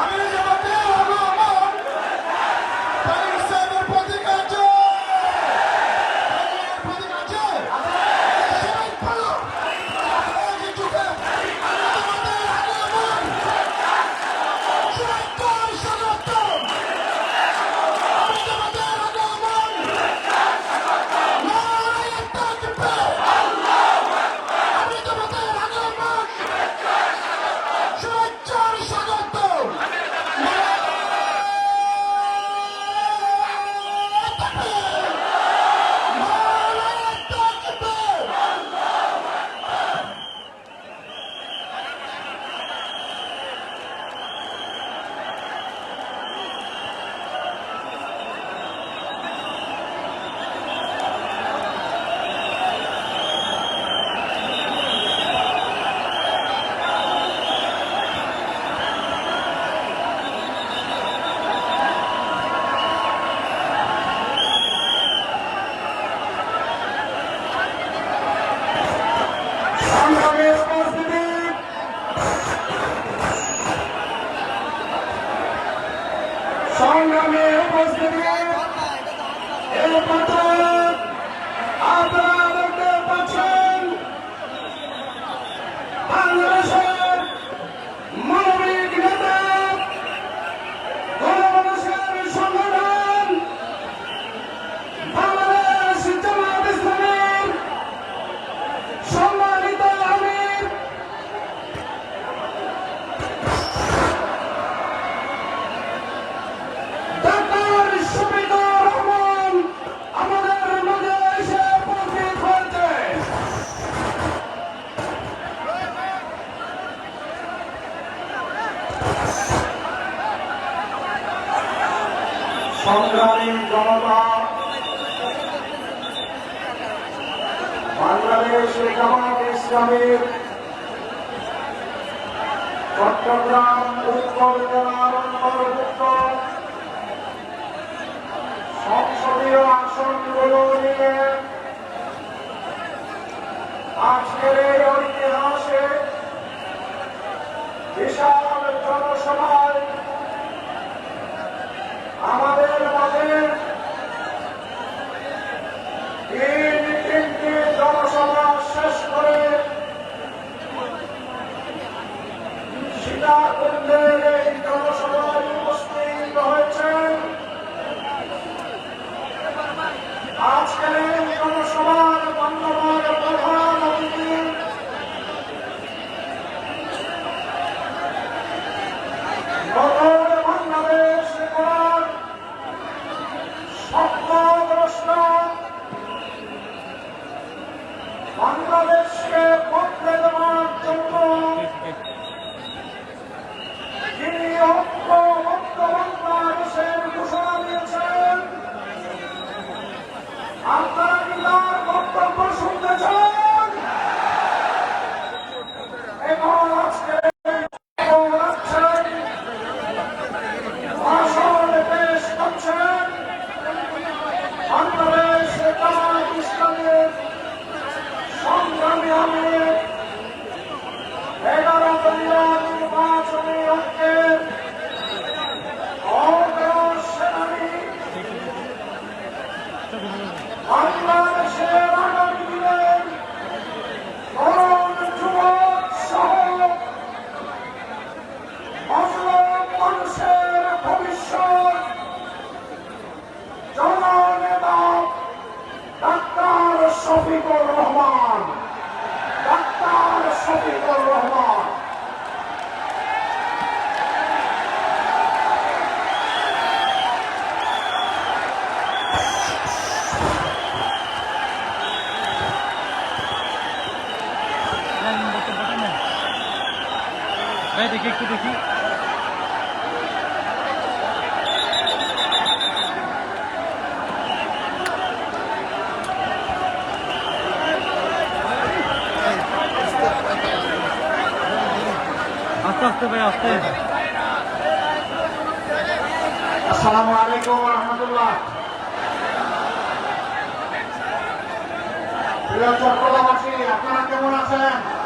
আমি সংগ্রামে উপস্থিতি এই পথক আপনারা দেখতে পাচ্ছেন। বাংলাদেশের মানবিক নেতা গণমানুষের সংগঠন বাংলাদেশ জামাত ইসলামের সম্মানিত আমির ডাক্তার শফিকুর রহমান আমাদের মাঝে এসে উপস্থিত হয়েছে সংগ্রামী জনতা। বাংলাদেশ জামাত ইসলামের চট্টগ্রাম উত্তর জেলার অন্তর্ভুক্ত সংসদীয় আসনগুলো নিয়ে আজকের এই ঐতিহাসে বিশাল জনসভায় দেখি একটু দেখি। আস্তে আস্তে ভাই, আস্তে। আসসালামু আলাইকুম রহমতুল্লাহ। প্রিয় চট্টগ্রামবাসী আপনারা কেমন আছেন?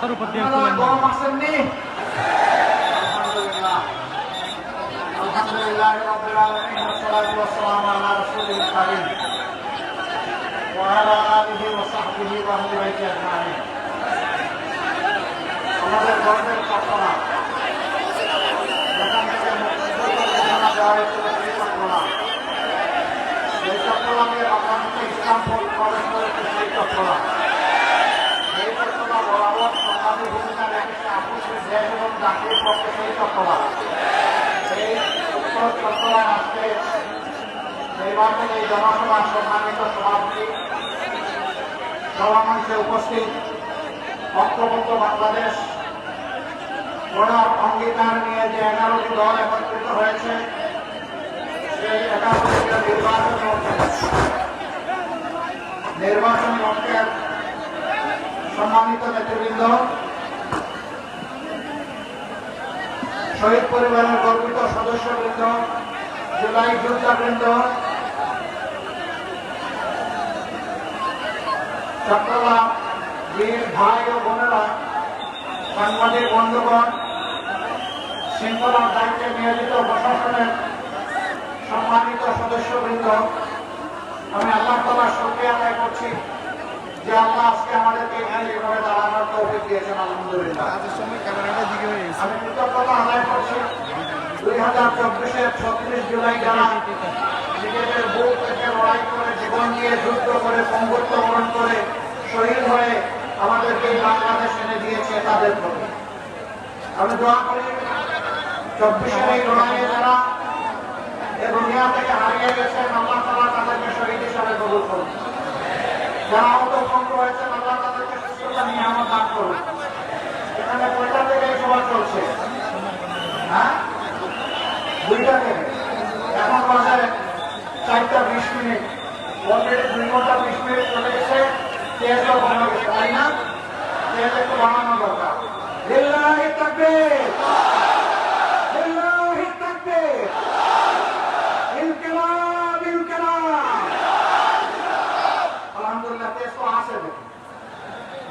মাথার উপর দিয়ে না। গরম আসেননি আলহামদুলিল্লাহ রাব্বিল আলামিন রাসূলিল কারীম ওয়া আলা আলিহি ওয়া সাহবিহি ওয়া আহলি বাইতি আজমাইন আমাদের গর্বের চট্টগ্রাম যেখান থেকে মুক্তিযুদ্ধের দেওয়া হয়েছিল সেই চট্টগ্রাম সেই চট্টগ্রামে বাংলাদেশে ইসলামপুর প্রবেশ করেছে সেই চট্টগ্রাম এই চট্টগ্রাম বরাবর সরকারি ভূমিকা রেখেছে আপুসের দেশ এবং জাতির পক্ষে সেই চট্টগ্রাম সেই চট্টগ্রাম আজকে নির্বাচন এই জনসভার সম্মানিত সভাপতি সভামঞ্চে উপস্থিত ঐক্যবদ্ধ বাংলাদেশ গড়ার অঙ্গীকার নিয়ে যে এগারোটি দল একত্রিত হয়েছে সেই এগারোটি নির্বাচনী ঐক্য নির্বাচনী সম্মানিত নেতৃবৃন্দ শহীদ পরিবারের গর্বিত সদস্যবৃন্দ, জুলাই যোদ্ধাবৃন্দ চট্টগ্রাম বীর ভাই ও বোনেরা, সাংবাদিক বন্ধুগণ শৃঙ্খলার দায়িত্বে নিয়োজিত প্রশাসনের সম্মানিত সদস্যবৃন্দ, আমি আল্লাহ তালার শুক্রিয়া আদায় করছি। যে আল্লাহ আজকে আমাদেরকে এখানে এভাবে দাঁড়ানোর তৌফিক দিয়েছেন আলহামদুলিল্লাহ। গেছে। আমি কৃতজ্ঞতা আদায় করছি। দুই হাজার চব্বিশের ছত্রিশ জুলাই যারা নিজেদের বুক থেকে লড়াই করে জীবন দিয়ে যুদ্ধ করে পঙ্গুত্ব বরণ করে শহীদ হয়ে আমাদেরকে বাংলাদেশ এনে দিয়েছে তাদের প্রতি। আমি দোয়া করি চব্বিশের এই লড়াইয়ে যারা এ দুনিয়া থেকে হারিয়ে গেছেন আল্লাহ তালা তাদেরকে শহীদ হিসাবে কবুল করুন যারা হ্যাঁ? দুইটা এখন বাজে চারটা বিশ মিনিট। অলরেডি দুই ঘণ্টা বিশ মিনিট চলে গেছে তেজও বানানো গেছে তাই না? দরকার। লিল্লাহি তাকবীর লিল্লাহি তাকবীর ইনকিলাব ইনকিলাব আলহামদুলিল্লাহ তেজ তো আছে দেখি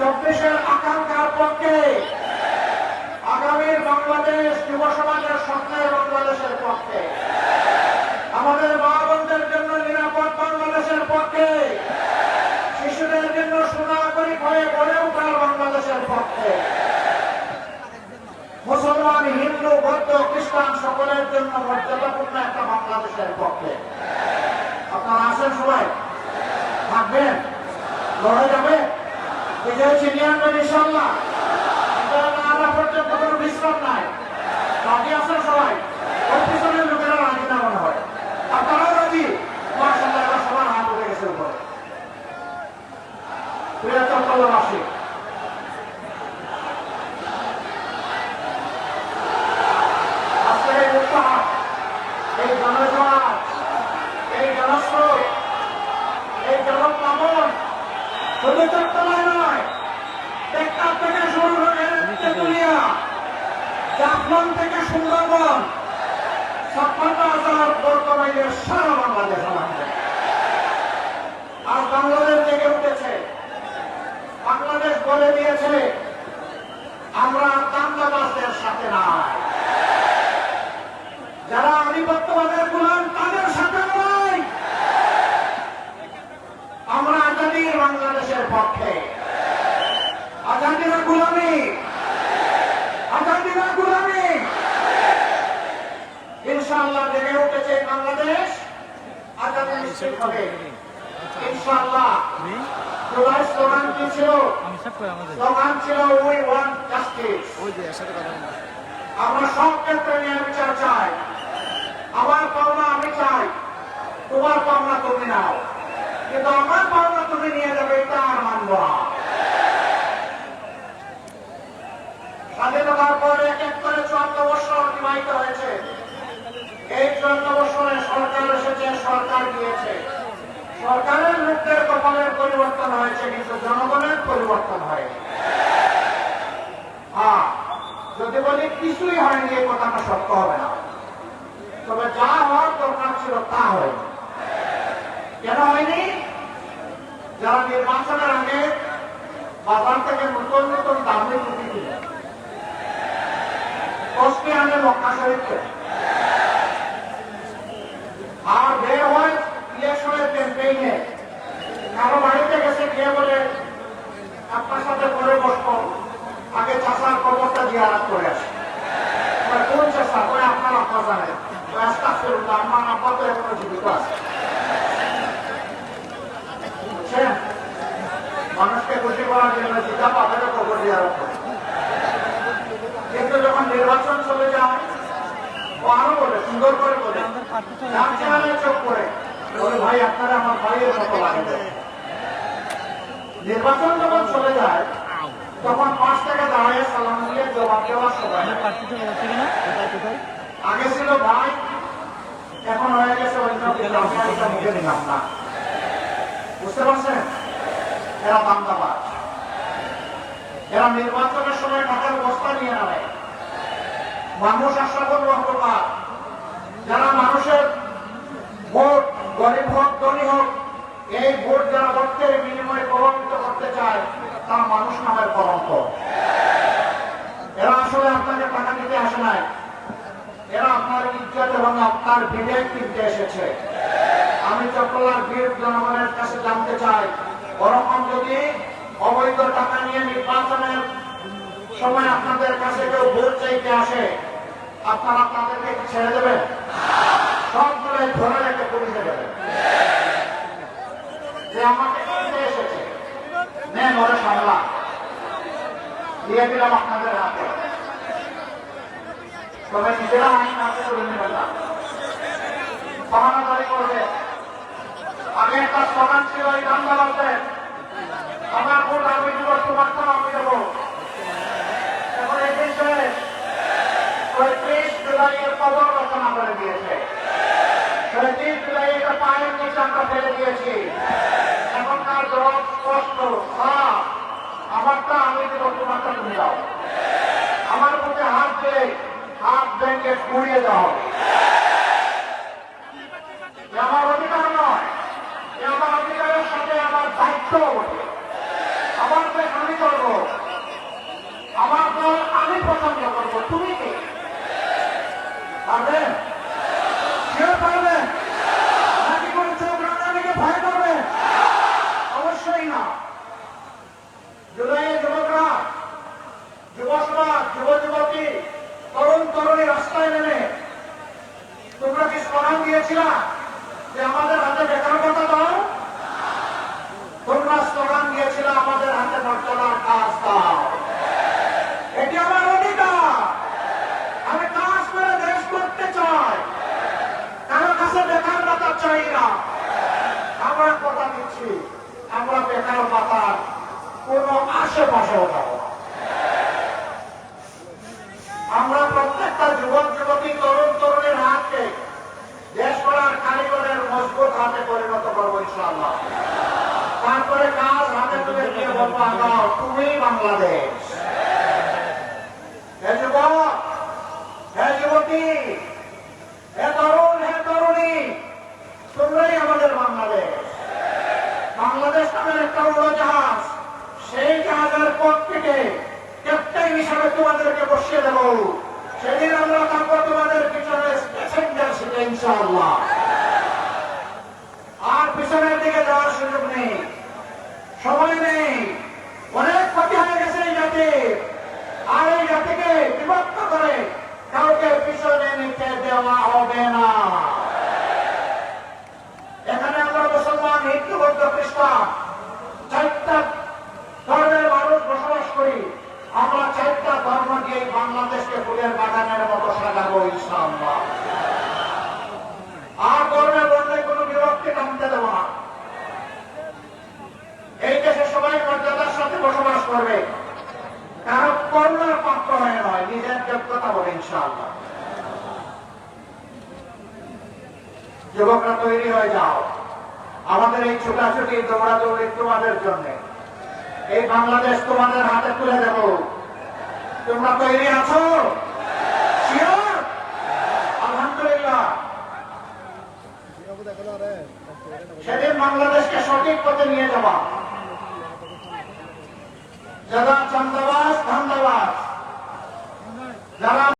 চব্বিশের আকাঙ্ক্ষার পক্ষে আগামীর বাংলাদেশ যুব সমাজের স্বপ্নের বাংলাদেশের পক্ষে। আমাদের মা বোনদের জন্য নিরাপদ বাংলাদেশের পক্ষে। শিশুদের জন্য সুনাগরিক হয়ে গড়ে ওঠার বাংলাদেশের পক্ষে। মুসলমান, হিন্দু, বৌদ্ধ, খ্রিস্টান সকলের জন্য মর্যাদাপূর্ণ একটা বাংলাদেশের পক্ষে। আপনারা আসেন সবাই। থাকবেন? লড়ে যাবে বিজয় ছিনিয়ে আনবেন ইনশাল্লাহ আনা পর্যন্ত কোনো বিশ্রাম নাই। রাজি আছেন সবাই। ওর পিছনের লোকেরা রাজি না মনে হয়। আপনারাও রাজি? মার্শাল্লাহ সবার হাত উঠে গেছে উপরে। প্রিয় চট্টগ্রামবাসী আজকের এই উৎসাহ এই জনজোয়ার এই জনস্রোত এই জনপ্লাবন শুধু চট্টগ্রামে নয় টেকনাফ থেকে শুরু করে তেঁতুলিয়া জাফলং থেকে সুন্দরবন ছাপ্পান্ন হাজার বর্তমানে সারা বাংলাদেশ আমাদের আর বাংলাদেশ জেগে উঠেছে বাংলাদেশ বলে দিয়েছে আমরা দাঙ্গাবাজদের সাথে নাই যারা আধিপত্যবাদের গুলাম তাদের সাথে নয় আমরা আজাদির বাংলাদেশের পক্ষে আজাদিরা গুলামি আজাদিরা গুলামি ইনশাআল্লাহ জেগে উঠেছে এই বাংলাদেশ আজাদি হবে ইনশাআল্লাহ। জুলাই স্লোগান কি ছিল? সব করে আমাদের? স্লোগান ছিল উই ওয়ান্ট জাস্টিস ওই যে একসাথে কথা বলব। আমরা সব ক্ষেত্রে ন্যায় বিচার চাই। আমার পাওনা আমি চাই। তোমার পাওনা তুমি নাও। কিন্তু আমার পাওনা তুমি নিয়ে যাবে এটা আর মানব না। পরিবর্তন হয়েছে, কিন্তু জনগণের পরিবর্তন হয়নি। হ্যাঁ যদি বলি কিছুই হয়নি, এই কথাটা সত্য হবে না। তবে যা হওয়ার দরকার ছিল তা হয়নি। কেন হয়নি? যারা নির্বাচনের আগে বাজার থেকে নতুন নতুন দামি টুপি কিনে কষ্টে আনে মক্কা শরীফকে আর বের হয় ইলেকশনের ক্যাম্পেইনে কারও বাড়িতে গেছে গিয়ে বলে আপনার সাথে করে বসবো আগে চাষার খবরটা জিয়ারাত করে আসে কয়, কোন চাষা কয় আপনার আব্বা জানেন কয়, আস্তাগফিরুল্লাহ, আমার আব্বা তো এখনও জীবিত আছে বুঝছেন মানুষকে খুশি করার জন্য জিতা পাথরে খবর জিয়ারাত করে কিন্তু যখন নির্বাচন চলে যায় ও আরও বলে সুন্দর করে বলে যার চেহারায় চোখ করে বলে ভাই আপনারা আমার ভাইয়ের মতো লাগে নির্বাচন যখন চলে যায় তখন পাঁচ থেকে দাঁড়িয়ে সালাম দিয়ে জবাব দেওয়ার সময়। আগে ছিল ভাই এখন হয়ে গেছে অন্য মুখে না। বুঝতে পারছেন? এরা দান্দাবাজ এরা নির্বাচনের সময় টাকার বস্তা নিয়ে নামে। মানুষ আশ্রাবণ অহংকার যারা মানুষের ভোট গরিব হোক ধনী হোক এই ভোট যারা রক্তের বিনিময়ে প্রভাবিত করতে চায়, তারা মানুষ নামের কলঙ্ক। এরা আসলে আপনাকে টাকা দিতে আসে নাই। এরা আপনার ইজ্জত এবং আপনার বিবেক কিনতে এসেছে। আমি চট্টলার বীর জনগণের কাছে জানতে চাই ওরকম যদি অবৈধ টাকা নিয়ে নির্বাচনের সময় আপনাদের কাছে কেউ ভোট চাইতে আসে, আপনারা তাদেরকে ছেড়ে দেবেন? সবগুলো ধরে রেখে পুলিশে দেবেন যে আমাকে কিনতে এসেছে। নেন, ওরা সামলা। দিয়ে দিলাম আপনাদের হাতে। তবে নিজেরা আইন হাতে করে নেবেন না। সমানাদারি করবে। আগে একটা স্লোগান ছিল এই গানটা বলতে আমার ভোট আমি দিব তোমার তো আমি দেবো এখন এই বিষয়ে পঁয়ত্রিশ জুলাইয়ের খবর রচনা করে দিয়েছে পঁয়ত্রিশ জুলাই এটা পায়ের নিচে আমরা ফেলে দিয়েছি এখনকার জবাব স্পষ্ট হ্যাঁ আমারটা আমি দেবো, তোমারটা তুমি আমার প্রতি হাত দিয়ে হাত ব্যাংকে কুড়িয়ে দাও এ আমার অধিকার নয় এ আমার অধিকারের সাথে আমার দায়িত্ব বটে আমার দেশ আমি করব আমার দল আমি পছন্দ করব তুমি কে পারবেন কেউ পারবেন নাকি কোনো চোখ রাঙানিকে ভয় করবে অবশ্যই না জুলাইয়ের যুবকরা যুব সমাজ যুব যুবতী তরুণ তরুণী রাস্তায় নেমে তোমরা কি স্মরণ দিয়েছিলা যে আমাদের হাতে বেকার কথা দাও তোমরা স্লোগান দিয়েছিল আমাদের হাতে বর্তমান কাজ দাও এটি আমার অধিকার আমি কাজ করে দেশ করতে চাই কারও কাছে বেকার ভাতা চাই না আমরা কথা দিচ্ছি আমরা বেকার ভাতার কোন আশেপাশেও যাব আমরা প্রত্যেকটা যুবক, যুবতী, তরুণ, তরুণীর হাতকে দেশ করার কারিগরের মজবুত হাতে পরিণত করব ইনশাআল্লাহ। তারপরে কাজ হাতে তুলে দিয়ে বলব আগাও তুমি বাংলাদেশ। হে যুবক, হে যুবতী, হে তরুণ, হে তরুণী, তোমরাই আমাদের বাংলাদেশ। বাংলাদেশ নামের একটা উড়োজাহাজ। সেই জাহাজের ককপিটে ক্যাপ্টেন হিসাবে তোমাদেরকে বসিয়ে দেব। সেদিন আমরা থাকব তোমাদের পিছনে আর পিছনের দিকে যাওয়ার সুযোগ নেই। সময় নেই। অনেক ক্ষতি হয়ে গেছে এই জাতির আর এই জাতিকে বিভক্ত করে কাউকে পিছনে নিতে দেওয়া হবে না। এখানে আমরা মুসলমান, হিন্দু, বৌদ্ধ, খ্রিস্টান চারটা ধর্মের মানুষ বসবাস করি আমরা চারটা ধর্ম দিয়ে বাংলাদেশকে ফুলের বাগানের মতো সাজাবো ইনশাআল্লাহ। আর ধর্মের মধ্যে কোনো বিভক্তি টানতে দেবো না। এই দেশে সবাই মর্যাদার সাথে বসবাস করবে। কারও করোনার পাত্র হয়ে নয়, নিজের যোগ্যতা বলে ইনশাআল্লাহ। যুবকরা তৈরি হয়ে যাও। আমাদের এই ছোটাছুটি দৌড়াদৌড়ি তোমাদের জন্য। এই বাংলাদেশ তোমাদের হাতে তুলে দেব। তোমরা তৈরি আছো? আলহামদুলিল্লাহ। সেদিন বাংলাদেশকে সঠিক পথে নিয়ে যাওয়া যারা চন্দ্রবাস ধন্যবাদ যারা